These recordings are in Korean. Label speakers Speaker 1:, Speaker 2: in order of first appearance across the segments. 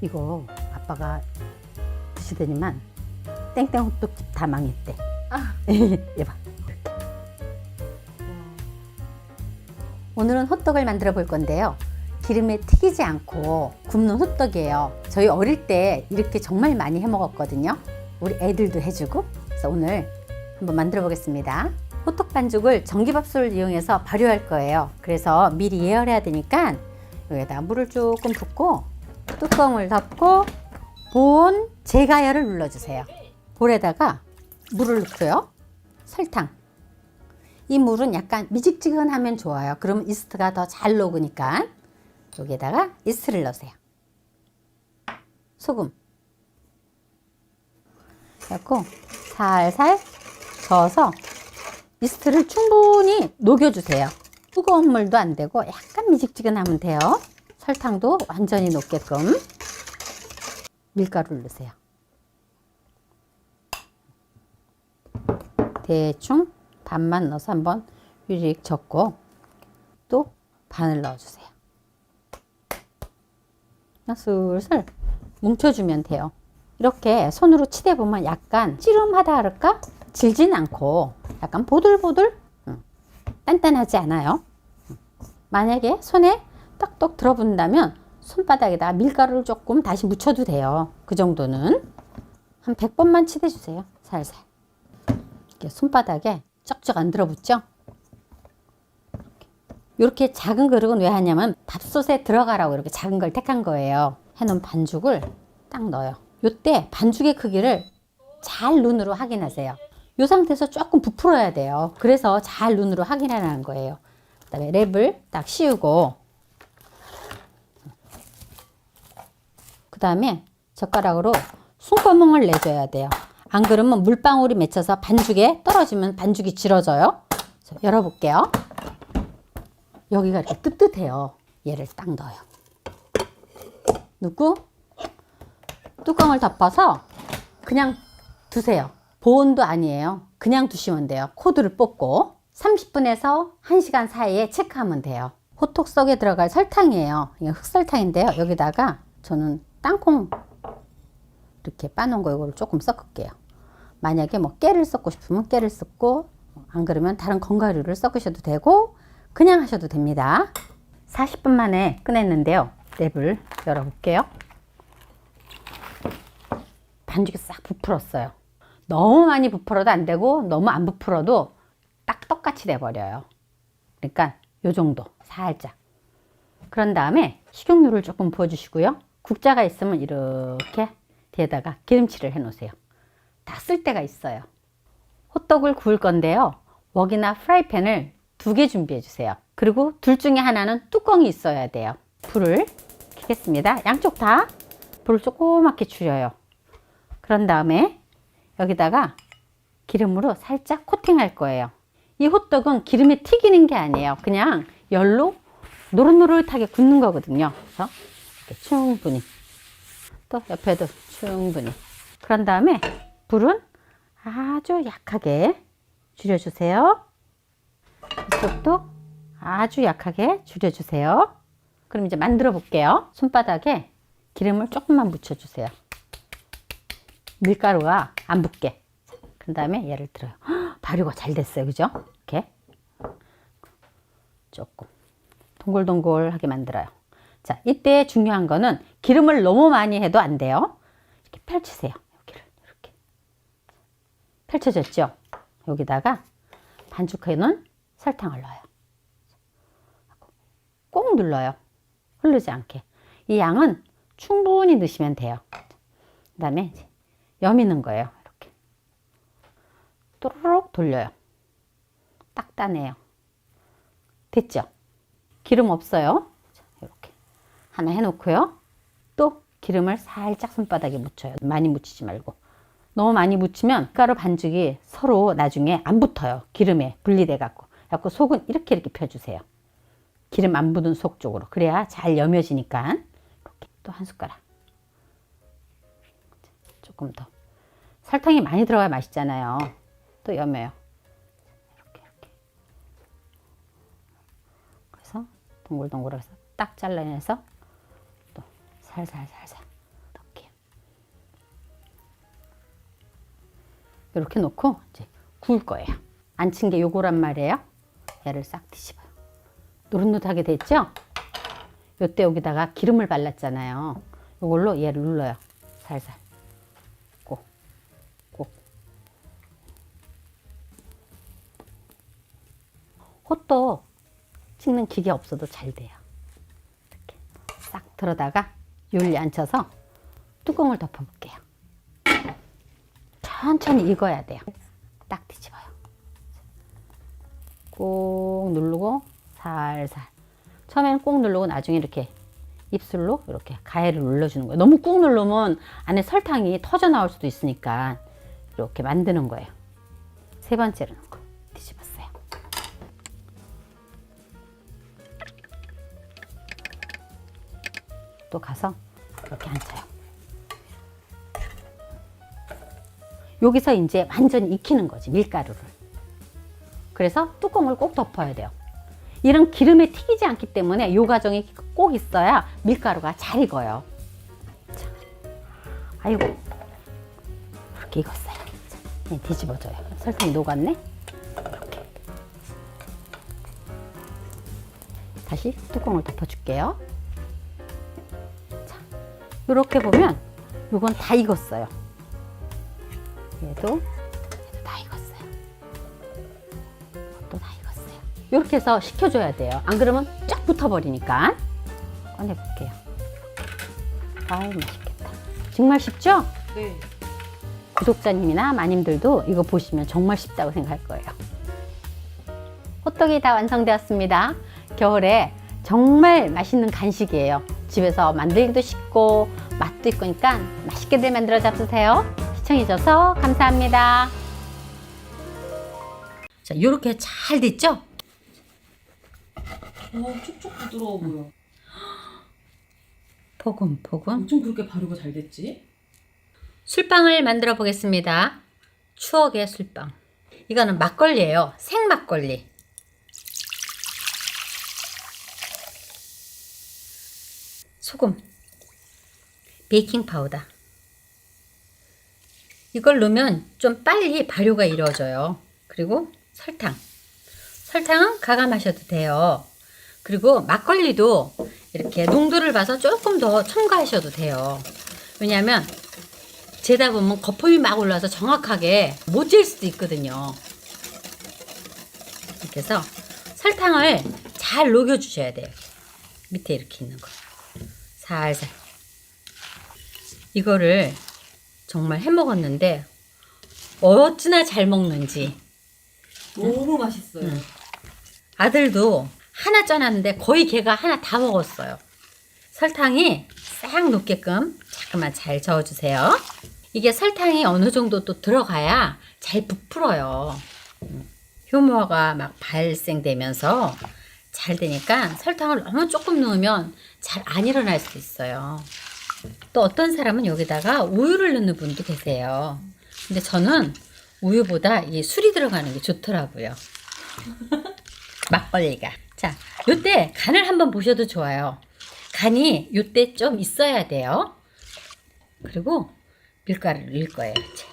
Speaker 1: 이거 아빠가 드시더니만 땡땡 호떡집 다 망했대.
Speaker 2: 아.
Speaker 1: 얘봐. 오늘은 호떡을 만들어 볼 건데요. 기름에 튀기지 않고 굽는 호떡이에요. 저희 어릴 때 이렇게 정말 많이 해 먹었거든요. 우리 애들도 해주고. 그래서 오늘 한번 만들어 보겠습니다. 호떡 반죽을 전기밥솥을 이용해서 발효할 거예요. 그래서 미리 예열해야 되니까 여기다 물을 조금 붓고 뚜껑을 덮고 본 재가열을 눌러주세요. 볼에다가 물을 넣고요. 설탕. 이 물은 약간 미직지근하면 좋아요. 그러면 이스트가 더 잘 녹으니까 여기에다가 이스트를 넣으세요. 소금. 그래갖고 살살 저어서 이스트를 충분히 녹여주세요. 뜨거운 물도 안 되고 약간 미직지근하면 돼요. 설탕도 완전히 녹게끔 밀가루를 넣으세요. 대충 반만 넣어서 한번 유릭 적고 또 반을 넣어주세요. 슬슬 뭉쳐주면 돼요. 이렇게 손으로 치대 보면 약간 찌름하다 할까? 질진 않고 약간 보들보들 음, 단단하지 않아요. 음. 만약에 손에 딱똑 들어붙는다면 손바닥에다 밀가루를 조금 다시 묻혀도 돼요. 그 정도는 한 100번만 치대주세요. 살살. 이렇게 손바닥에 쩍쩍 안 들어붙죠? 이렇게 작은 그릇은 왜 하냐면 밥솥에 들어가라고 이렇게 작은 걸 택한 거예요. 해놓은 반죽을 딱 넣어요. 이때 반죽의 크기를 잘 눈으로 확인하세요. 이 상태에서 조금 부풀어야 돼요. 그래서 잘 눈으로 확인하라는 거예요. 그 다음에 랩을 딱 씌우고 그 다음에 젓가락으로 숨구멍을 내줘야 돼요. 안 그러면 물방울이 맺혀서 반죽에 떨어지면 반죽이 질어져요. 열어볼게요. 여기가 이렇게 뜨뜻해요. 얘를 딱 넣어요. 넣고 뚜껑을 덮어서 그냥 두세요. 보온도 아니에요. 그냥 두시면 돼요. 코드를 뽑고 30분에서 1시간 사이에 체크하면 돼요. 호떡 속에 들어갈 설탕이에요. 흑설탕인데요. 여기다가 저는 땅콩 이렇게 빠놓은 거 이거를 조금 섞을게요. 만약에 뭐 깨를 섞고 싶으면 깨를 섞고 안 그러면 다른 건가류를 섞으셔도 되고 그냥 하셔도 됩니다. 40분 만에 꺼냈는데요. 랩을 열어볼게요. 반죽이 싹 부풀었어요. 너무 많이 부풀어도 안 되고 너무 안 부풀어도 딱 똑같이 돼버려요. 그러니까 요 정도 살짝. 그런 다음에 식용유를 조금 부어주시고요. 국자가 있으면 이렇게 뒤에다가 기름칠을 해 놓으세요. 다 쓸 때가 있어요. 호떡을 구울 건데요. 웍이나 프라이팬을 두 개 준비해 주세요. 그리고 둘 중에 하나는 뚜껑이 있어야 돼요. 불을 켜겠습니다. 양쪽 다 불을 조그맣게 줄여요. 그런 다음에 여기다가 기름으로 살짝 코팅할 거예요. 이 호떡은 기름에 튀기는 게 아니에요. 그냥 열로 노릇노릇하게 굽는 거거든요. 그래서 이렇게 충분히 또 옆에도 충분히 그런 다음에 불은 아주 약하게 줄여주세요. 이쪽도 아주 약하게 줄여주세요. 그럼 이제 만들어 볼게요. 손바닥에 기름을 조금만 묻혀주세요. 밀가루가 안 붙게. 그 다음에 얘를 들어요. 헉, 발효가 잘 됐어요. 그죠? 이렇게. 조금 동글동글하게 만들어요. 자, 이때 중요한 거는 기름을 너무 많이 해도 안 돼요. 이렇게 펼치세요. 여기를 이렇게. 펼쳐졌죠? 여기다가 반죽해 놓은 설탕을 넣어요. 꼭 눌러요. 흐르지 않게. 이 양은 충분히 넣으시면 돼요. 그 다음에 여미는 거예요. 이렇게. 또르륵 돌려요. 딱 따내요. 됐죠? 기름 없어요. 하나 해놓고요. 또 기름을 살짝 손바닥에 묻혀요. 많이 묻히지 말고. 너무 많이 묻히면 가루 반죽이 서로 나중에 안 붙어요. 기름에 분리돼 갖고. 갖고 속은 이렇게 이렇게 펴주세요. 기름 안 묻은 속 쪽으로. 그래야 잘 여며지니까. 이렇게 또 한 숟가락. 조금 더. 설탕이 많이 들어가야 맛있잖아요. 또 여며요. 이렇게 이렇게. 그래서 동글동글해서 딱 잘라내서 또 살살 살살 이렇게 이렇게 놓고 이제 구울 거예요. 안 친 게 요거란 말이에요. 얘를 싹 뒤집어요. 노릇노릇하게 됐죠? 요때 여기다가 기름을 발랐잖아요. 요걸로 얘를 눌러요. 살살. 호떡 찍는 기계 없어도 잘 돼요. 이렇게 싹 들어다가 윤리 앉혀서 뚜껑을 덮어볼게요. 천천히 익어야 돼요. 딱 뒤집어요. 꾹 누르고 살살. 처음에는 꾹 누르고 나중에 이렇게 입술로 이렇게 가해를 눌러주는 거예요. 너무 꾹 누르면 안에 설탕이 터져 나올 수도 있으니까 이렇게 만드는 거예요. 세 번째로는 또 가서 이렇게 앉혀요. 여기서 이제 완전히 익히는 거지 밀가루를. 그래서 뚜껑을 꼭 덮어야 돼요. 이런 기름에 튀기지 않기 때문에 이 과정이 꼭 있어야 밀가루가 잘 익어요. 자, 아이고 이렇게 익었어요. 자, 그냥 뒤집어줘요. 설탕이 녹았네. 이렇게 다시 뚜껑을 덮어줄게요. 자, 이렇게 보면 이건 다 익었어요. 얘도 얘도 다 익었어요. 또다 익었어요. 이렇게 해서 식혀줘야 돼요. 안 그러면 쫙 붙어버리니까. 꺼내볼게요. 아유, 맛있겠다. 정말 쉽죠?
Speaker 2: 네.
Speaker 1: 구독자님이나 마님들도 이거 보시면 정말 쉽다고 생각할 거예요. 호떡이 다 완성되었습니다. 겨울에 정말 맛있는 간식이에요. 집에서 만들기도 쉽고 맛도 있으니까 맛있게들 만들어 잡수세요. 시청해줘서 감사합니다. 자, 이렇게 잘 됐죠?
Speaker 2: 와, 촉촉 부드러워 보여.
Speaker 1: 포근포근.
Speaker 2: 어쩜 그렇게 발효가 잘 됐지?
Speaker 1: 술빵을 만들어 보겠습니다. 추억의 술빵. 이거는 막걸리예요. 생 막걸리. 소금, 베이킹 파우더. 이걸 넣으면 좀 빨리 발효가 이루어져요. 그리고 설탕. 설탕은 가감하셔도 돼요. 그리고 막걸리도 이렇게 농도를 봐서 조금 더 첨가하셔도 돼요. 왜냐하면 재다 보면 거품이 막 올라서 정확하게 못잴 수도 있거든요. 이렇게 해서 설탕을 잘 녹여주셔야 돼요. 밑에 이렇게 있는 거. 살살. 이거를 정말 해 먹었는데 어찌나 잘 먹는지
Speaker 2: 너무 맛있어요.
Speaker 1: 응. 아들도 하나 쪄놨는데 거의 걔가 하나 다 먹었어요. 설탕이 싹 녹게끔 잠깐만 잘 저어주세요. 이게 설탕이 어느 정도 또 들어가야 잘 부풀어요. 음. 효모가 막 발생되면서 잘 되니까 설탕을 너무 조금 넣으면 잘 안 일어날 수도 있어요. 또 어떤 사람은 여기다가 우유를 넣는 분도 계세요. 근데 저는 우유보다 이 술이 들어가는 게 좋더라고요. 막걸리가. 자, 요때 간을 한번 보셔도 좋아요. 간이 요때 좀 있어야 돼요. 그리고 밀가루를 넣을 거예요. 이제.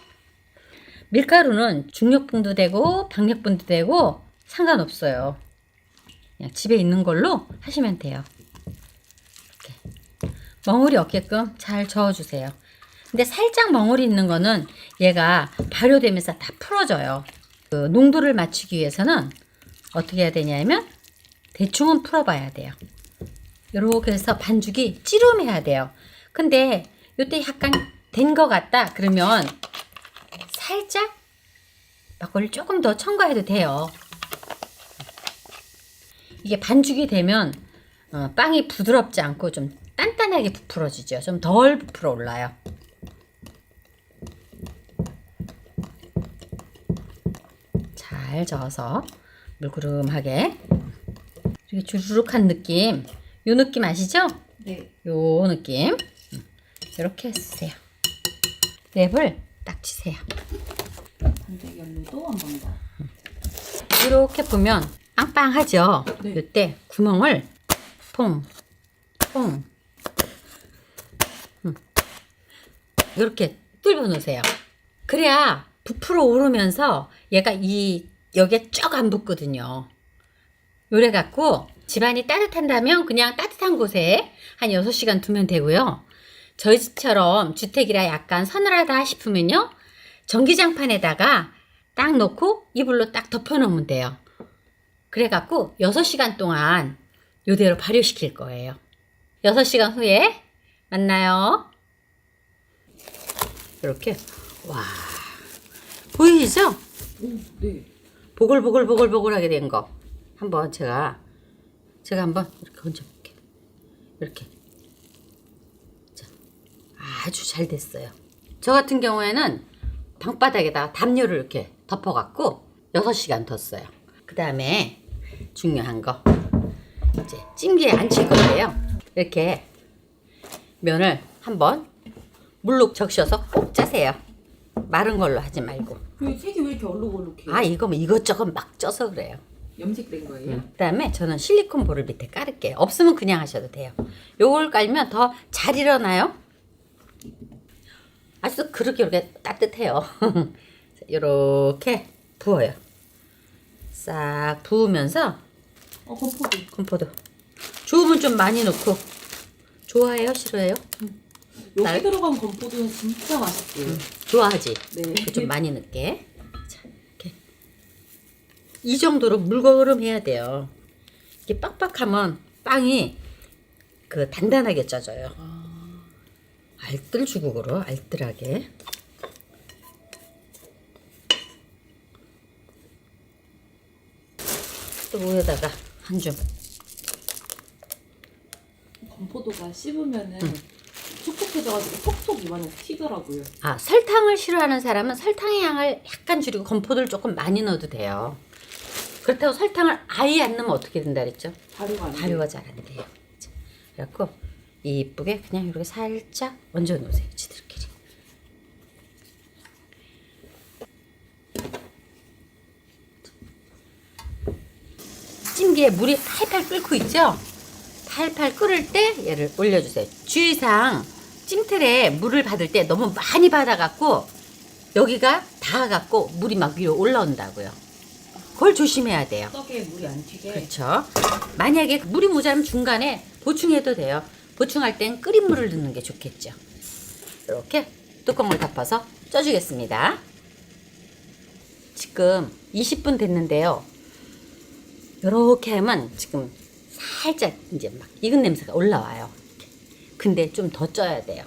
Speaker 1: 밀가루는 중력분도 되고 박력분도 되고 상관없어요. 그냥 집에 있는 걸로 하시면 돼요. 이렇게 멍울이 없게끔 잘 저어주세요. 근데 살짝 멍울이 있는 거는 얘가 발효되면서 다 풀어져요. 그 농도를 맞추기 위해서는 어떻게 해야 되냐면 대충은 풀어봐야 돼요. 이렇게 해서 반죽이 찌름해야 돼요. 근데 이때 약간 된 것 같다 그러면 살짝 막걸리 조금 더 첨가해도 돼요. 이게 반죽이 되면 어, 빵이 부드럽지 않고 좀 단단하게 부풀어지죠. 좀 덜 부풀어 올라요. 잘 저어서 물구름하게 이렇게 주르륵한 느낌 요 느낌 아시죠?
Speaker 2: 네.
Speaker 1: 요 느낌 이렇게 쓰세요 랩을 딱 치세요
Speaker 2: 반대 연료도 한 번 더.
Speaker 1: 이렇게 보면 빵빵하죠
Speaker 2: 네.
Speaker 1: 이때 구멍을 퐁 퐁. 음. 이렇게 뚫어 놓으세요 그래야 부풀어 오르면서 얘가 이 여기에 쭉 안 붙거든요. 요래 갖고 집안이 따뜻한다면 그냥 따뜻한 곳에 한 6시간 두면 되고요. 저희 집처럼 주택이라 약간 서늘하다 싶으면요. 전기장판에다가 딱 놓고 이불로 딱 덮어 놓으면 돼요. 그래 갖고 6시간 동안 요대로 발효시킬 거예요. 6시간 후에 만나요. 이렇게 와 보이시죠?
Speaker 2: 오, 네.
Speaker 1: 보글보글보글보글하게 된 거 한번 제가 제가 한번 이렇게 얹어볼게요. 이렇게 자, 아주 잘 됐어요. 저 같은 경우에는 방바닥에다가 담요를 이렇게 덮어갖고 6시간 뒀어요. 그 다음에 중요한 거 이제 찜기에 안 칠 건데요. 이렇게 면을 한번 물로 적셔서 꼭 짜세요. 마른 걸로 하지 말고.
Speaker 2: 그 색이 왜 이렇게 얼룩얼룩해?
Speaker 1: 아 이거 뭐 이것저것 막 쪄서 그래요.
Speaker 2: 염색된 거예요?
Speaker 1: 그다음에 저는 실리콘 볼을 밑에 깔을게요. 없으면 그냥 하셔도 돼요. 요걸 깔면 더 잘 일어나요. 아직도 그렇게 이렇게 따뜻해요. 이렇게 부어요. 싹 부으면서
Speaker 2: 어, 건포도.
Speaker 1: 건포도 주우면 좀 많이 넣고 좋아해요, 싫어해요?
Speaker 2: 여기
Speaker 1: 날-
Speaker 2: 들어간 건포도는 진짜 맛있어요.
Speaker 1: 좋아하지.
Speaker 2: 네.
Speaker 1: 좀 많이 넣게. 자, 이렇게 이 정도로 물거름 해야 돼요. 이게 빡빡하면 빵이 그 단단하게 쪄져요. 알뜰 주국으로 알뜰하게. 또 위에다가 한 줌.
Speaker 2: 건포도가 씹으면은 촉촉해져가지고 톡톡 입안에 튀더라고요.
Speaker 1: 아 설탕을 싫어하는 사람은 설탕의 양을 약간 줄이고 건포도를 조금 많이 넣어도 돼요. 그렇다고 설탕을 아예 안 넣으면 어떻게 된다 그랬죠?
Speaker 2: 발효가 안 돼요.
Speaker 1: 발효가 잘 안 돼요. 자, 그래갖고 이쁘게 그냥 이렇게 살짝 얹어 놓으세요. 지들끼리. 찜기에 물이 팔팔 끓고 있죠? 팔팔 끓을 때 얘를 올려주세요. 주의사항 찜틀에 물을 받을 때 너무 많이 받아갖고 여기가 닿아갖고 물이 막 위로 올라온다고요. 그걸 조심해야 돼요.
Speaker 2: 떡에 물이 안 튀게.
Speaker 1: 그렇죠. 만약에 물이 모자라면 중간에 보충해도 돼요. 보충할 땐 끓인 물을 넣는 게 좋겠죠. 이렇게 뚜껑을 덮어서 쪄주겠습니다. 지금 20분 됐는데요. 이렇게 하면 지금 살짝 이제 막 익은 냄새가 올라와요. 근데 좀 더 쪄야 돼요.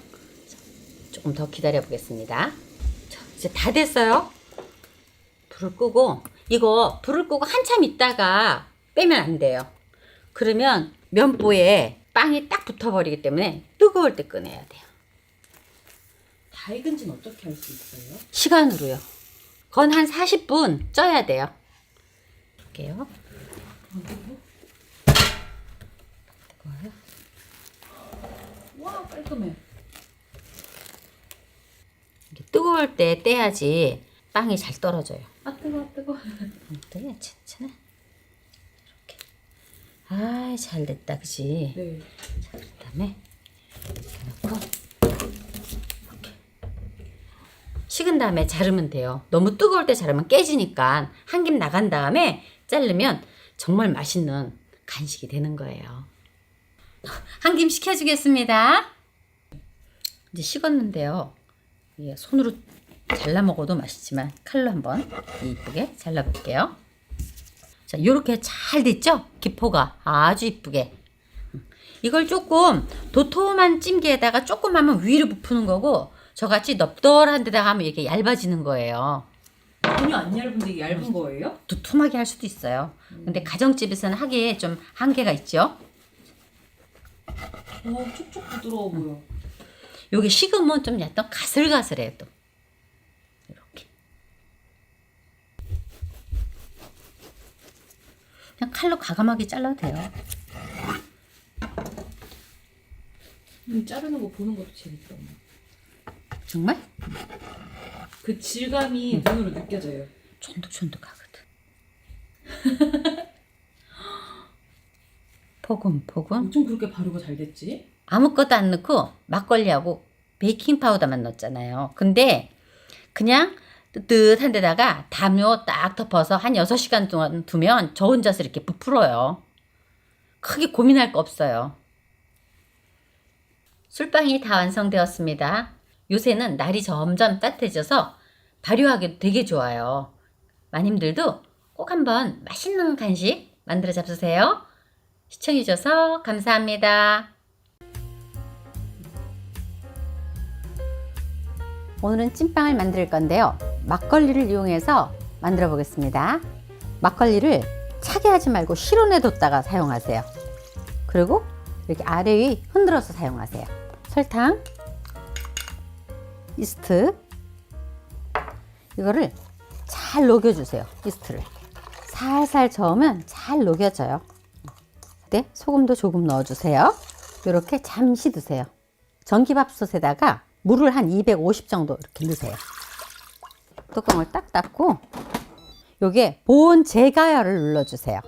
Speaker 1: 자, 조금 더 기다려 보겠습니다. 자, 이제 다 됐어요. 불을 끄고 이거 불을 끄고 한참 있다가 빼면 안 돼요. 그러면 면보에 빵이 딱 붙어버리기 때문에 뜨거울 때 꺼내야 돼요.
Speaker 2: 다 익은지는 어떻게 알 수 있어요?
Speaker 1: 시간으로요. 건 한 40분 쪄야 돼요. 볼게요.
Speaker 2: 와 깔끔해.
Speaker 1: 이게 뜨거울 때 떼야지 빵이 잘 떨어져요.
Speaker 2: 아 뜨거 뜨거.
Speaker 1: 떼야 괜찮아. 이렇게. 아, 잘 됐다, 그지?
Speaker 2: 네.
Speaker 1: 그다음에 이렇게 넣고 이렇게 식은 다음에 자르면 돼요. 너무 뜨거울 때 자르면 깨지니까 한 김 나간 다음에 자르면 정말 맛있는 간식이 되는 거예요. 한김 식혀주겠습니다. 이제 식었는데요. 이게 손으로 잘라 먹어도 맛있지만 칼로 한번 이쁘게 잘라 볼게요. 자, 요렇게 잘 됐죠? 기포가 아주 이쁘게. 이걸 조금 도톰한 찜기에다가 조금 하면 위로 부푸는 거고 저같이 넙덜한 데다가 하면 이렇게 얇아지는 거예요.
Speaker 2: 전혀 안 얇은데 얇은 거예요?
Speaker 1: 두툼하게 할 수도 있어요. 근데 가정집에서는 하기에 좀 한계가 있죠.
Speaker 2: 오 촉촉 부드러워 보여.
Speaker 1: 요게 식으면 좀 약간 가슬가슬해요 또. 이렇게. 그냥 칼로 가감하게 잘라도 돼요.
Speaker 2: 음, 자르는 거 보는 것도 재밌다.
Speaker 1: 정말
Speaker 2: 그 질감이 눈으로 느껴져요.
Speaker 1: 쫀득쫀득하거든. 포근포근.
Speaker 2: 엄청 그렇게 발효가 잘 됐지?
Speaker 1: 아무것도 안 넣고 막걸리하고 베이킹 파우더만 넣었잖아요. 근데 그냥 뜨뜻한 데다가 담요 딱 덮어서 한 6시간 동안 두면 저 혼자서 이렇게 부풀어요. 크게 고민할 거 없어요. 술빵이 다 완성되었습니다. 요새는 날이 점점 따뜻해져서 발효하기도 되게 좋아요. 마님들도 꼭 한번 맛있는 간식 만들어 잡수세요. 시청해주셔서 감사합니다. 오늘은 찐빵을 만들 건데요. 막걸리를 이용해서 만들어 보겠습니다. 막걸리를 차게 하지 말고 실온에 뒀다가 사용하세요. 그리고 이렇게 아래 위 흔들어서 사용하세요. 설탕, 이스트, 이거를 잘 녹여주세요. 이스트를. 살살 저으면 잘 녹여져요. 네, 소금도 조금 넣어주세요. 이렇게 잠시 두세요. 전기밥솥에다가 물을 한 250 정도 이렇게 넣으세요. 뚜껑을 딱 닫고 요게 보온 제가열을 눌러주세요.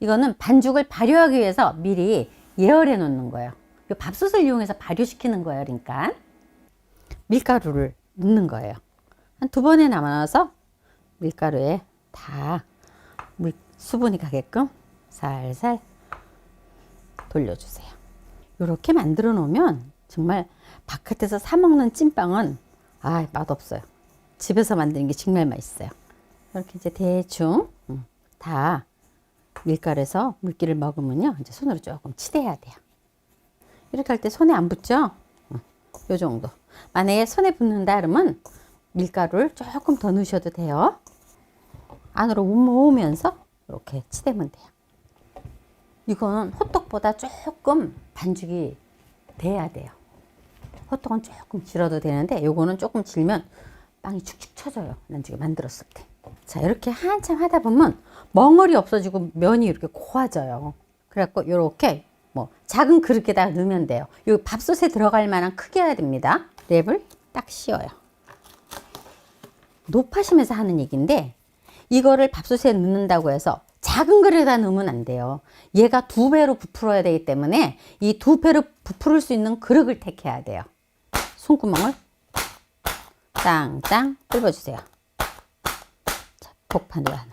Speaker 1: 이거는 반죽을 발효하기 위해서 미리 예열해 놓는 거예요. 요 밥솥을 이용해서 발효시키는 거예요. 그러니까 밀가루를 넣는 거예요. 한 두 번에 남아서 밀가루에 다 물, 수분이 가게끔 살살 돌려주세요. 이렇게 만들어 놓으면 정말 바깥에서 사 먹는 찐빵은 아 맛없어요. 집에서 만드는 게 정말 맛있어요. 이렇게 이제 대충 음, 다 밀가루에서 물기를 먹으면요 이제 손으로 조금 치대야 돼요. 이렇게 할 때 손에 안 붙죠? 음, 요 정도. 만약에 손에 붙는다 그러면 밀가루를 조금 더 넣으셔도 돼요. 안으로 모으면서 이렇게 치대면 돼요. 이건 호떡보다 조금 반죽이 돼야 돼요. 호떡은 조금 질어도 되는데 요거는 조금 질면 빵이 축축 처져요. 난 지금 만들었을 때. 자, 이렇게 한참 하다 보면 멍얼이 없어지고 면이 이렇게 고와져요. 그래갖고 이렇게 뭐 작은 그릇에다 넣으면 돼요. 요 밥솥에 들어갈 만한 크게 해야 됩니다. 랩을 딱 씌워요. 높아심에서 하는 얘기인데 이거를 밥솥에 넣는다고 해서 작은 그릇에다 넣으면 안 돼요. 얘가 두 배로 부풀어야 되기 때문에 이 두 배로 부풀을 수 있는 그릇을 택해야 돼요. 손구멍을 땅땅 뚫어주세요. 자, 복판을 하나.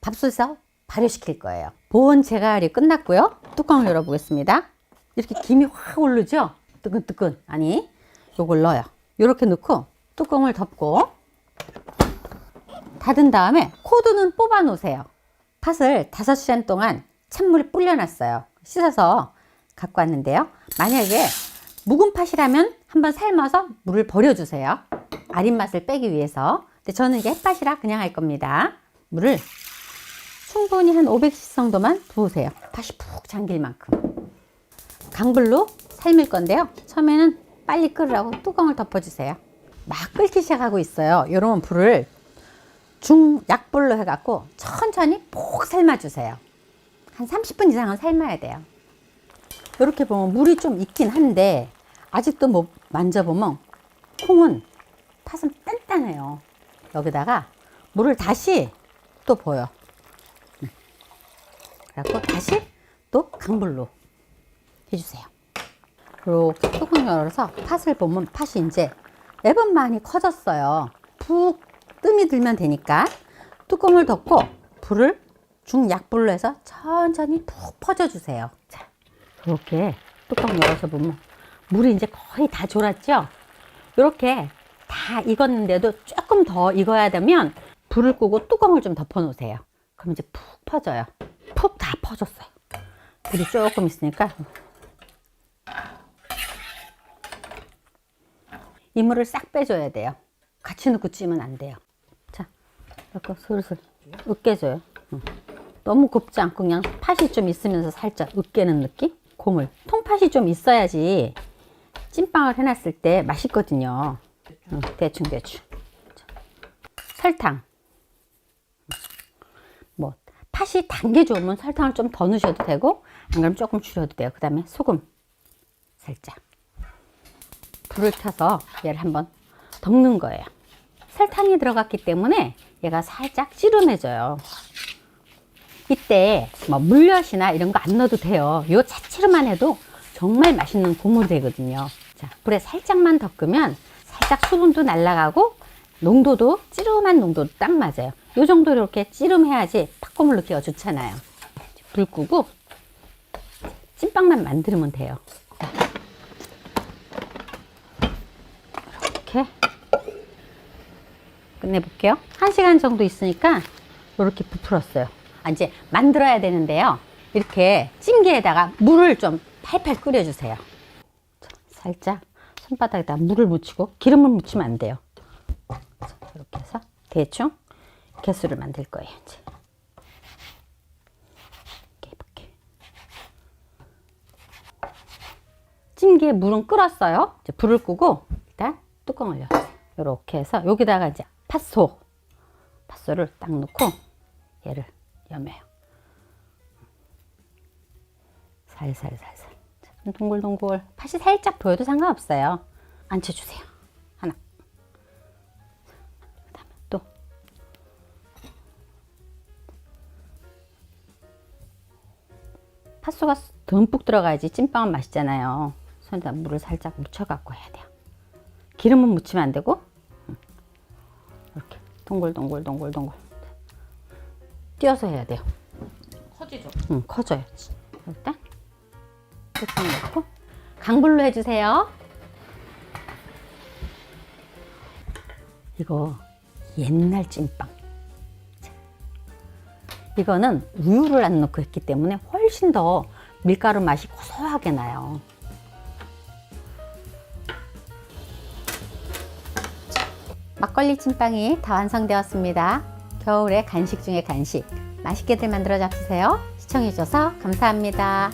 Speaker 1: 밥솥에서 발효시킬 거예요. 보온 제가열이 끝났고요. 뚜껑을 열어보겠습니다. 이렇게 김이 확 오르죠? 뜨끈뜨끈. 아니, 요걸 넣어요. 이렇게 넣고 뚜껑을 덮고 닫은 다음에 코드는 뽑아 놓으세요. 팥을 5시간 동안 찬물에 불려놨어요. 씻어서 갖고 왔는데요. 만약에 묵은 팥이라면 한번 삶아서 물을 버려주세요. 아린 맛을 빼기 위해서. 근데 저는 이게 햇팥이라 그냥 할 겁니다. 물을 충분히 한 500cc 정도만 부으세요. 팥이 푹 잠길 만큼. 강불로 삶을 건데요. 처음에는 빨리 끓으라고 뚜껑을 덮어주세요. 막 끓기 시작하고 있어요. 이러면 불을 중 약불로 해갖고 천천히 푹 삶아주세요. 한 30분 이상은 삶아야 돼요. 이렇게 보면 물이 좀 있긴 한데 아직도 뭐 만져보면 콩은 팥은 단단해요. 여기다가 물을 다시 또 보여. 그래갖고 다시 또 강불로 해주세요. 이렇게 뚜껑 열어서 팥을 보면 팥이 이제 랩은 많이 커졌어요. 푹 뜸이 들면 되니까 뚜껑을 덮고 불을 중약불로 해서 천천히 푹 퍼져주세요. 자, 이렇게 뚜껑 열어서 보면 물이 이제 거의 다 졸았죠? 이렇게 다 익었는데도 조금 더 익어야 되면 불을 끄고 뚜껑을 좀 덮어 놓으세요. 그럼 이제 푹 퍼져요. 푹 다 퍼졌어요. 물이 조금 있으니까 이 물을 싹 빼줘야 돼요. 같이 넣고 찌면 안 돼요. 자, 이렇게 슬슬 으깨줘요. 응. 너무 곱지 않고 그냥 팥이 좀 있으면서 살짝 으깨는 느낌? 고물. 통팥이 좀 있어야지 찐빵을 해놨을 때 맛있거든요. 응, 대충 대충. 자, 설탕. 뭐 팥이 단 게 좋으면 설탕을 좀 더 넣으셔도 되고 안 그러면 조금 줄여도 돼요. 그 다음에 소금 살짝. 불을 켜서 얘를 한번 덮는 거예요. 설탕이 들어갔기 때문에 얘가 살짝 찌름해져요. 이때 뭐 물엿이나 이런 거 안 넣어도 돼요. 요 자체로만 해도 정말 맛있는 국물이 되거든요. 자, 불에 살짝만 덮으면 살짝 수분도 날아가고 농도도 찌름한 농도도 딱 맞아요. 요 정도 이렇게 찌름해야지 팝콘을 넣기가 좋잖아요. 불 끄고 찐빵만 만들면 돼요. 이렇게 끝내볼게요. 한 시간 정도 있으니까 이렇게 부풀었어요. 아, 이제 만들어야 되는데요. 이렇게 찜기에다가 물을 좀 팔팔 끓여주세요. 자, 살짝 손바닥에다 물을 묻히고 기름을 묻히면 안 돼요. 자, 이렇게 해서 대충 개수를 만들 거예요. 이제. 찜기에 물은 끓었어요. 이제 불을 끄고 일단 뚜껑을 열어요. 이렇게 해서 여기다가 이제 팥소, 팥소를 딱 넣고 얘를 여며요. 살살살살. 동글동글. 팥이 살짝 보여도 상관없어요. 앉혀주세요. 하나. 그 다음에 또. 팥소가 듬뿍 들어가야지 찐빵은 맛있잖아요. 손에다 물을 살짝 묻혀갖고 해야 돼요. 기름은 묻히면 안 되고 음. 이렇게 동글 동글 동글 동글 띄어서 해야 돼요.
Speaker 2: 커지죠?
Speaker 1: 응, 커져요. 일단 뚜껑 넣고 강불로 해주세요. 이거 옛날 찐빵. 자, 이거는 우유를 안 넣고 했기 때문에 훨씬 더 밀가루 맛이 고소하게 나요. 막걸리 찐빵이 다 완성되었습니다. 겨울의 간식 중에 간식. 맛있게들 만들어 잡수세요. 시청해주셔서 감사합니다.